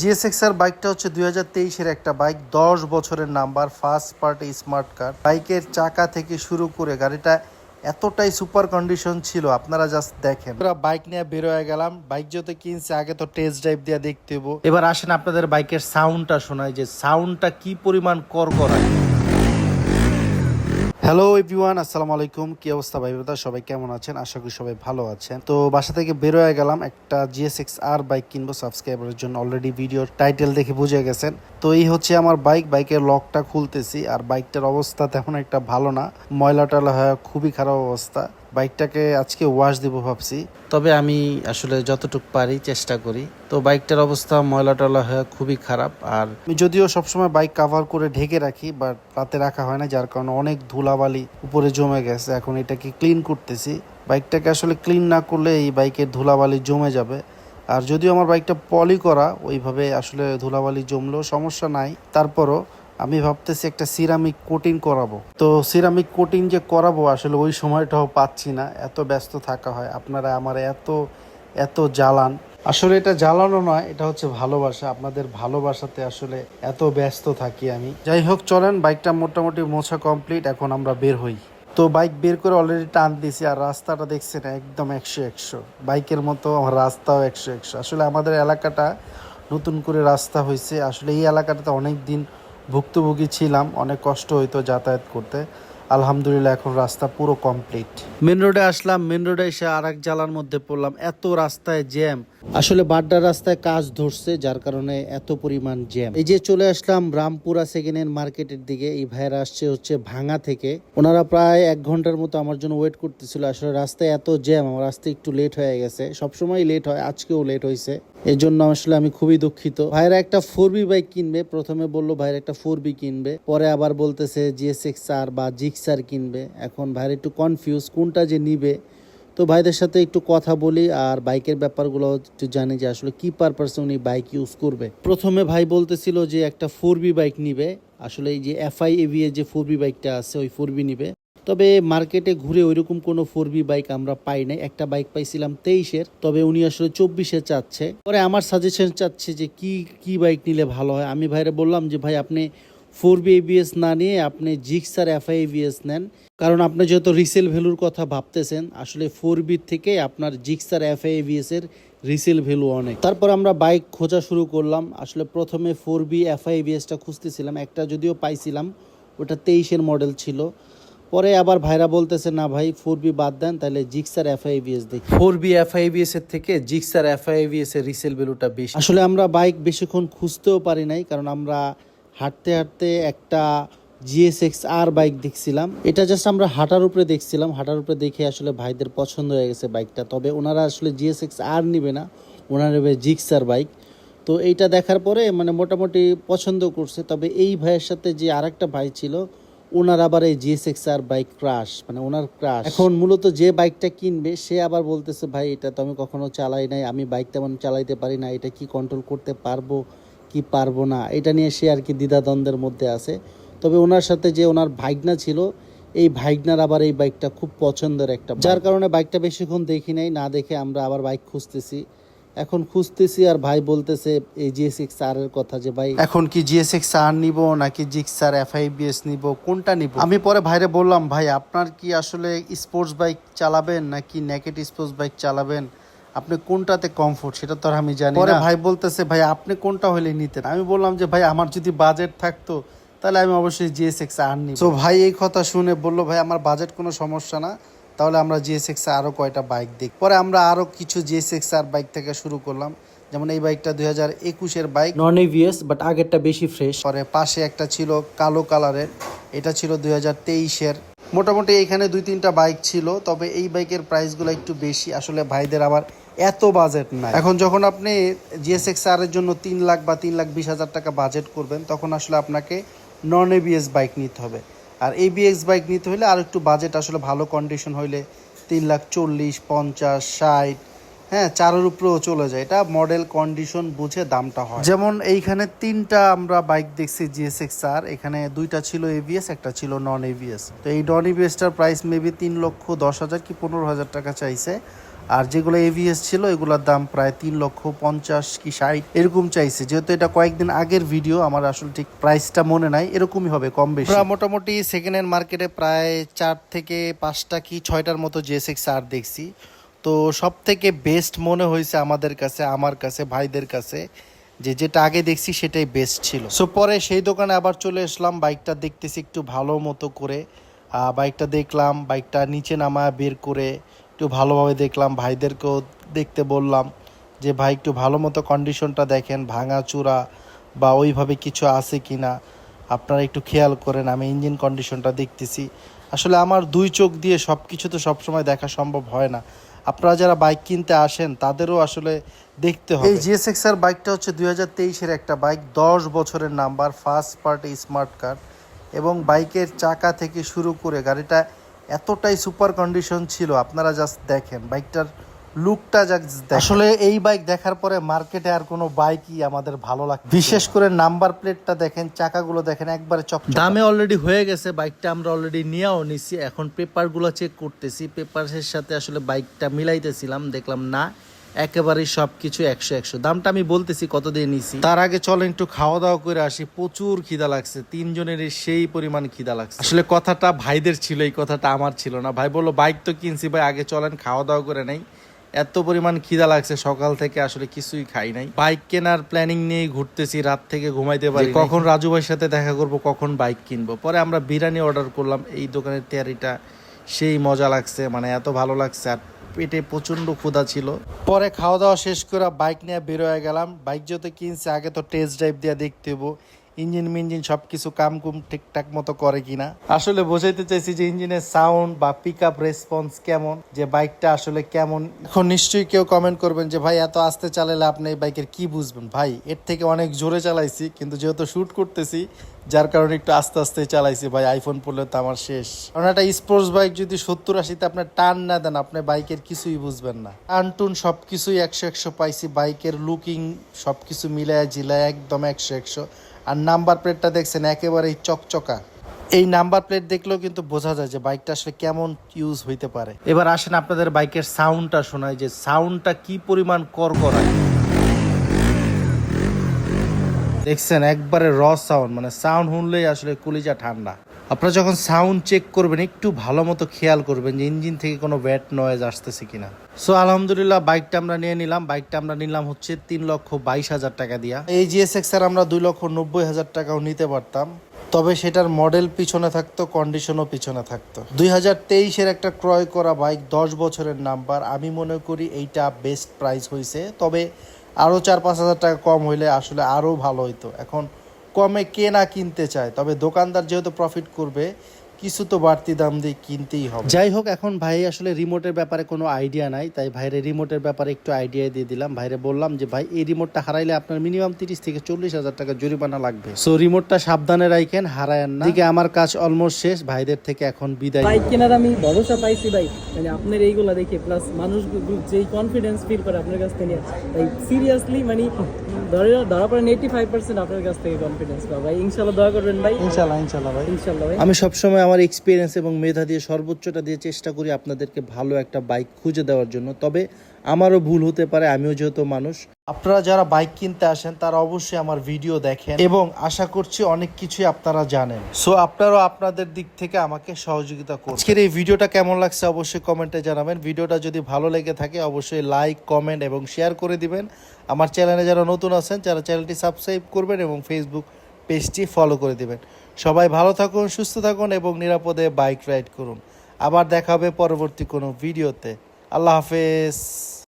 GSX আর বাইকটা হচ্ছে দুই হাজার তেইশের একটা বাইক, দশ বছরের number first party smart card বাইকের চাকা থেকে শুরু করে গাড়িটা এতটাই সুপার কন্ডিশন ছিল, আপনারা জাস্ট দেখেন। পুরো বাইক নিয়ে বের হয়ে গেলাম, বাইক যত কিনছে, আগে তো টেস্ট ড্রাইভ দিয়ে দেখতে হব এবার আসেন আপনাদের বাইকের সাউন্ডটা শোনায় যে সাউন্ডটা কি পরিমাণ কর করায় হ্যালো এভরিওয়ান আসসালামু আলাইকুম কি অবস্থা, ভাই ব্রাদার? সবাই কেমন আছেন? আশা করি সবাই ভালো আছেন। তো বাসা থেকে বের হয়ে গেলাম একটা জিএসএক্স আর বাইক কিনবো সাবস্ক্রাইবারের জন্য। অলরেডি ভিডিওর টাইটেল দেখে বুঝে গেছেন। তো এই হচ্ছে আমার বাইক বাইকের লকটা খুলতেছি। আর বাইকটার অবস্থা তেমন একটা ভালো না। ময়লা টয়লা হয় খুবই খারাপ অবস্থা। বাইকটাকে আজকে ওয়াশ দিব ভাবছি। তবে আমি আসলে যতটুকু পারি চেষ্টা করি। তো বাইকটার অবস্থা ময়লা টলা হয়ে খুবই খারাপ। আর আমি যদিও সবসময় বাইক কাভার করে ঢেকে রাখি বাট রাতে রাখা হয় না, যার কারণে অনেক ধুলাবালি উপরে জমে গেছে। এখন এটাকে ক্লিন করতেছি। বাইকটাকে আসলে ক্লিন না করলে এই বাইকের ধুলাবালি জমে যাবে। আর যদিও আমার বাইকটা পলি করা, ওইভাবে আসলে ধুলাবালি জমলেও সমস্যা নাই। তারপরও আমি ভাবতেছি একটা সিরামিক কোটিং করাবো। তো সিরামিক কোটিং যে করাবো, আসলে ওই সময়টাও পাচ্ছি না। এত ব্যস্ত থাকা হয়। আপনারা আমার এত এত জ্বালান। আসলে এটা জ্বালানো নয়, এটা হচ্ছে ভালোবাসা। আপনাদের ভালোবাসাতে আসলে এত ব্যস্ত থাকি আমি। যাই হোক, চলেন, বাইকটা মোটামুটি মোছা কমপ্লিট এখন আমরা বের হই। তো বাইক বের করে অলরেডি টান দিয়েছি, আর রাস্তাটা দেখছেন, একদম একশো একশো। বাইকের মতো আমার রাস্তাও একশো একশো। আসলে আমাদের এলাকাটা নতুন করে রাস্তা হয়েছে আসলে এই এলাকাটাতে অনেক দিন ভুক্তভোগী ছিলাম, অনেক কষ্ট হইতো যাতায়াত করতে। আলহামদুলিল্লাহ, এখন রাস্তা পুরো কমপ্লিট মেন রোডে আসলাম, মেন রোডে এসে আর এক জ্বালার মধ্যে পড়লাম। এত রাস্তায় জ্যাম আসলে বাড্ডা রাস্তায় কাজ ধরছে, যার কারণে এত পরিমাণ জ্যাম। এই যে চলে আসলাম রামপুরা সেকেন্ড হ্যান্ড মার্কেটের দিকে, এই ভাইয়েরা আসছে হচ্ছে ভাঙা থেকে। ওনারা প্রায় এক ঘণ্টার মতো আমার জন্য ওয়েট করতেছিল। আসলে রাস্তায় এত জ্যাম, আমার আসতে একটু লেট হয়ে গেছে। সবসময় লেট হয়, আজকেও লেট হয়েছে এর জন্য আসলে আমি খুবই দুঃখিত। ভাইরা একটা ফোর বি বাইক কিনবে। প্রথমে বলল, ভাইয়ের একটা ফোর বি কিনবে। পরে আবার বলতেছে জিএসএক্স আর বা জিক্সার কিনবে। এখন ভাইয়ের একটু কনফিউজ কোনটা যে নিবে। তো ভাইদের সাথে একটু কথা বলি আর বাইকের ব্যাপারগুলো একটু জানি যে আসলে কি পারপাসে উনি বাইক ইউজ করবে। প্রথমে ভাই বলতেছিল যে একটা ফোর বি বাইক নিবে। আসলে এই যে এফআই এর যে ফোর বি বাইকটা আছে, ওই ফোর বি নিবে। তবে মার্কেটে ঘুরে ওইরকম কোনো ফোর বি বাইক আমরা পাই নাই। একটা বাইক পাইছিলাম তেইশের, তবে উনি আসলে চব্বিশে চাচ্ছে। পরে আমার সাজেশন চাচ্ছে যে কি কি বাইক নিলে ভালো হয়? আমি ভাইরে বললাম যে, ভাই, আপনি ফোর বি এবিএস না নিয়ে আপনি জিক্সার এফআই এবিএস নেন। কারণ আপনি যেহেতু রিসেল ভ্যালুর কথা ভাবতেছেন আসলে ফোর বি থেকে আপনার জিক্সার এফআই এবিএস এর রিসেল ভ্যালু অনেক। তারপর আমরা বাইক খোঁজা শুরু করলাম। আসলে প্রথমে ফোর বি এফআই এবিএসটা খুঁজতেছিলাম। একটা যদিও পাইছিলাম ওটা তেইশের মডেল ছিল। পরে আবার ভাইরা বলতেছে না ভাই ফোর বি বাদ দেন তাহলে জিক্স জিক্সার এফআইবিএস দেখি। ফোর বি এফআইবিএস এর থেকে জিক্স জিক্সার এফআইবিএস এর রিসেল ভ্যালুটা বেশি। আসলে আমরা বাইক বেশিক্ষণ খুঁজতেও পারি নাই কারণ আমরা হাঁটতে হাঁটতে একটা জিএসএক্স আর বাইক দেখছিলাম। এটা জাস্ট আমরা হাঁটার উপরে দেখছিলাম। হাঁটার উপরে দেখে আসলে ভাইদের পছন্দ হয়ে গেছে বাইকটা তবে ওনারা আসলে জিএসএক্স আর নিবে না। ওনারা নেবে জিক্সার বাইক তো এইটা দেখার পরে মানে মোটামুটি পছন্দ করছে। তবে এই ভাইয়ের সাথে যে আরেকটা ভাই ছিল, ওনার আবার এই জিএসএক্স আর বাইক ক্রাশ মানে ওনার ক্রাশ এখন মূলত যে বাইকটা কিনবে, সে আবার বলতেছে, ভাই, এটা তো আমি কখনো চালাই নাই। আমি বাইক তেমন চালাইতে পারি না। এটা কি কন্ট্রোল করতে পারব? কি পারব না, এটা নিয়ে সে আর কি দ্বিধাদ্বন্দ্বের মধ্যে আছে। তবে ওনার সাথে যে ওনার ভাইগনা ছিল, এই ভাইগনার আবার এই বাইকটা খুব পছন্দের একটা যার কারণে বাইকটা বেশিক্ষণ দেখি নাই, না দেখে আমরা আবার বাইক খুঁজতেছি। এখন খুঁজতেছি আর ভাই বলতেছে, এই জিএসএক্স আর এর কথা যে ভাই এখন কি জিএসএক্স আর নিব নাকি জিক্সার এফআইবিএস নিব, কোনটা নিব? আমি পরে ভাইরে বললাম, ভাই, আপনার কি আসলে স্পোর্টস বাইক চালাবেন নাকি নেকেট স্পোর্টস বাইক চালাবেন? আপনি কোনটাতে কমফোর্ট সেটা তো আর আমি জানি পরে ভাই বলতেছে ভাই আপনি কোনটা হলে নিতেন? আমি বললাম যে ভাই আমার যদি বাজেট থাকতো তাহলে আমি অবশ্যই জিএসএক্স আর নিব। তো ভাই এই কথা শুনে বলল ভাই আমার বাজেট কোনো সমস্যা না তাহলে আমরা জিএসএক্স আরও কয়টা বাইক দেখ পরে আমরা আরও কিছু জিএসএক্স আর বাইক থেকে শুরু করলাম। যেমন এই বাইকটা দুই হাজার একুশের বাইক নন এভিএস বাট আগেরটা বেশি ফ্রেশ পরে পাশে একটা ছিল কালো কালারের এটা ছিল দুই হাজার তেইশের মোটামুটি এখানে দুই তিনটা বাইক ছিল তবে এই বাইকের প্রাইসগুলো একটু বেশি। আসলে ভাইদের আবার এত বাজেট নাই। এখন যখন আপনি জিএসএক্স আর এর জন্য তিন লাখ বা তিন লাখ বিশ হাজার টাকা বাজেট করবেন তখন আসলে আপনাকে নন এবিএস বাইক নিতে হবে। আর এবিএক্স বাইক নিতে হলে আর একটু বাজেট আসলে ভালো কন্ডিশন হইলে তিন লাখ চল্লিশ পঞ্চাশ ষাট হ্যাঁ চারের উপরেও চলে যায়। এটা মডেল কন্ডিশন বুঝে দামটা হয়। যেমন এইখানে তিনটা আমরা বাইক দেখছি জিএসএক্স আর এখানে দুইটা ছিল এবিএস একটা ছিল নন এবিএস তো এই নন এবিএসটার প্রাইস মেবি তিন লক্ষ দশ হাজার কি পনেরো হাজার টাকা চাইছে। আর যেগুলো এভিএস ছিল, এগুলোর দাম প্রায় তিন লক্ষ পঞ্চাশ কি ষাট, এরকম চাইছে। যেহেতু এটা কয়েকদিন আগের ভিডিও আমার আসলে ঠিক প্রাইসটা মনে নাই, এরকমই হবে কম বেশি। মোটামুটি সেকেন্ড হ্যান্ড মার্কেটে প্রায় চার থেকে পাঁচটা কি ছয়টার মতো জেএসএক্স আর দেখছি। তো সব থেকে বেস্ট মনে হয়েছে আমাদের কাছে, আমার কাছে, ভাইদের কাছে, যে যেটা আগে দেখছি সেটাই বেস্ট ছিল। সো পরে সেই দোকানে আবার চলে আসলাম বাইকটা দেখতেছি একটু ভালো মতো করে। বাইকটা দেখলাম বাইকটা নিচে নামা বের করে একটু ভালোভাবে দেখলাম ভাইদেরকেও দেখতে বললাম যে ভাই একটু ভালো মতো কন্ডিশনটা দেখেন ভাঙা চূড়া বা ওইভাবে কিছু আছে কি না আপনারা একটু খেয়াল করেন আমি ইঞ্জিন কন্ডিশনটা দেখতেছি। আসলে আমার দুই চোখ দিয়ে সব কিছু তো সবসময় দেখা সম্ভব হয় না। আপনারা যারা বাইক কিনতে আসেন তাদেরও আসলে দেখতে হবে। এই জিএসএক্স আর বাইকটা হচ্ছে দুই হাজার তেইশের একটা বাইক দশ বছরের number first party smart card এবং বাইকের চাকা থেকে শুরু করে গাড়িটা এতটাই সুপার কন্ডিশন ছিল আপনারা জাস্ট দেখেন বাইকটার লুকটা যা আসলে এই বাইক দেখার পরে মার্কেটে আর কোনো বাইকই আমাদের ভালো লাগে বিশেষ করে নাম্বার প্লেটটা দেখেন চাকাগুলো দেখেন একবারে চক দামে অলরেডি হয়ে গেছে বাইকটা আমরা অলরেডি নিয়েও নিছি এখন পেপারগুলো চেক করতেছি পেপারের সাথে আসলে বাইকটা মিলাইতেছিলাম দেখলাম না। একেবারেই সব কিছু একশো একশো। দামটা আমি বলতেছি কত দিয়ে নিছি। তার আগে চলেন একটু খাওয়া দাওয়া করে আসি। প্রচুর খিদা লাগছে। তিনজনেরই সেই পরিমাণ খিদা লাগছে। আসলে কথাটা ভাইদের ছিল এই কথাটা আমার ছিল না। ভাই বলল বাইক তো কিনছি ভাই আগে চলেন খাওয়া দাওয়া করে নেই। এত পরিমাণ খিদা লাগছে সকাল থেকে আসলে কিছুই খাই নাই। বাইক কেনার প্ল্যানিং নিয়ে ঘুরতেছি রাত থেকে ঘুমাইতে পারি কখন রাজু ভাইয়ের সাথে দেখা করব কখন বাইক কিনবো। পরে আমরা বিরিয়ানি অর্ডার করলাম এই দোকানের তেয়ারিটা সেই মজা লাগছে মানে এত ভালো লাগছে। আর পেটে প্রচণ্ড ক্ষুধা ছিল। পরে খাওয়া দাওয়া শেষ করে বাইক নিয়ে বেরোয় গেলাম। বাইক যত কিনছে, আগে তো টেস্ট ড্রাইভ দিয়ে দেখতে হব ইঞ্জিন মিঞ্জিন সব কিছু কাম কুম ঠিকঠাক মতো করে কিনা। আসলে বোঝাইতে চাইছি যে ইঞ্জিনের সাউন্ড বা পিক আপ রেসপন্স কেমন, যে বাইকটা আসলে কেমন। এখন নিশ্চয়ই কেউ কমেন্ট করবেন যে, ভাই, এত আস্তে চালালে আপনি এই বাইকের কি বুঝবেন? ভাই, এর থেকে অনেক জোরে চালাইছি, কিন্তু যেহেতু শ্যুট করতেছি, যার কারণে একটু আস্তে আস্তে চালাইছি, ভাই আইফোন পড়লে তো আমার শেষ। কারণ একটা স্পোর্টস বাইক যদি সত্তর আশিতে আপনার টান না দেন, আপনি বাইকের কিছুই বুঝবেন না। টান টুন সব কিছুই একশো একশো পাইছি, বাইকের লুকিং সব কিছু মিলায় জিলায় একদম একশো একশো। আর নাম্বার প্লেটটা দেখছেন একেবারেই চকচকা। এই নাম্বার প্লেট দেখলেও কিন্তু বোঝা যায় যে বাইকটা আসলে কেমন ইউজ হইতে পারে। এবার আসেন আপনাদের বাইকের সাউন্ডটা শোনায় যে সাউন্ডটা কি পরিমাণ কর করায় দেখছেন একবারে র সাউন্ড মানে সাউন্ড শুনলেই আসলে কলিজা ঠান্ডা। আপনারা যখন সাউন্ড চেক করবেন, একটু ভালো মতো খেয়াল করবেন যে ইঞ্জিন থেকে কোনো ব্যাট নয়েজ আসতেছে কিনা। সো আলহামদুলিল্লাহ বাইকটা আমরা নিয়ে নিলাম। বাইকটা আমরা নিলাম হচ্ছে তিন লক্ষ বাইশ হাজার টাকা দিয়া। এই জিএসএক্স আর আমরা দুই লক্ষ নব্বই হাজার টাকাও নিতে পারতাম। তবে সেটার মডেল পিছনে থাকতো কন্ডিশনও পিছনে থাকতো। দুই হাজার তেইশের একটা ক্রয় করা বাইক দশ বছরের নাম্বার আমি মনে করি এইটা বেস্ট প্রাইস হয়েছে তবে আরও চার পাঁচ হাজার টাকা কম হইলে আসলে আরও ভালো হইতো। এখন কমে কে না কিনতে চায় তবে দোকানদার যেহেতু প্রফিট করবে কিছু তো বাড়তি দাম দিয়ে কিনতেই হবে। যাই হোক এখন ভাই আসলে রিমোটের ব্যাপারে কোনো আইডিয়া নাই তাই ভাইরে রিমোটের ব্যাপারে একটু আইডিয়া দিয়ে দিলাম। ভাইরে বললাম যে ভাই এই রিমোটটা হারাইলে আপনার মিনিমাম তিরিশ থেকে চল্লিশ হাজার টাকা জরিমানা লাগবে। সো রিমোটটা সাবধানে রাখেন হারায়েন না। দিকে আমার কাজ অলমোস্ট শেষ ভাইদের থেকে এখন বিদায়। বাইক কেনার আমি ভরসা পাইছি ভাই মানে আপনার এইগুলা দেখে প্লাস মানুষ যেই কনফিডেন্স ফিল করে আপনার কাছ থেকে তাই সিরিয়াসলি মানে ধরে ধরা পড়েন এইটি ফাইভ পার্সেন্ট আপনার কাছ থেকে কনফিডেন্স পাবো। ভাই ইনশাল্লাহ দোয়া করবেন ভাই। ইনশাল্লাহ ইনশাল্লাহ ভাই। ইনশাল্লাহ ভাই। আমি সবসময় আমার এক্সপিরিয়েন্স এবং মেধা দিয়ে সর্বোচ্চটা দিয়ে চেষ্টা করি আপনাদেরকে ভালো একটা বাইক খুঁজে দেওয়ার জন্য। তবে আমারও ভুল হতে পারে, আমিও যেহেতু মানুষ। আপনারা যারা বাইক কিনতে আসেন, তারা অবশ্যই আমার ভিডিও দেখেন এবং আশা করছি অনেক কিছুই আপনারা জানেন। সো আপনারাও আপনাদের দিক থেকে আমাকে সহযোগিতা করুন আজকের এই ভিডিওটা কেমন লাগছে অবশ্যই কমেন্টে জানাবেন। ভিডিওটা যদি ভালো লেগে থাকে, অবশ্যই লাইক কমেন্ট এবং শেয়ার করে দিবেন। আমার চ্যানেলে যারা নতুন আছেন যারা চ্যানেলটি সাবস্ক্রাইব করবেন এবং ফেসবুক পেজটি ফলো করে দিবেন। সবাই ভালো থাকুন, সুস্থ থাকুন এবং নিরাপদে বাইক রাইড করুন। আবার দেখা হবে পরবর্তী কোনো ভিডিওতে। আল্লাহ হাফেজ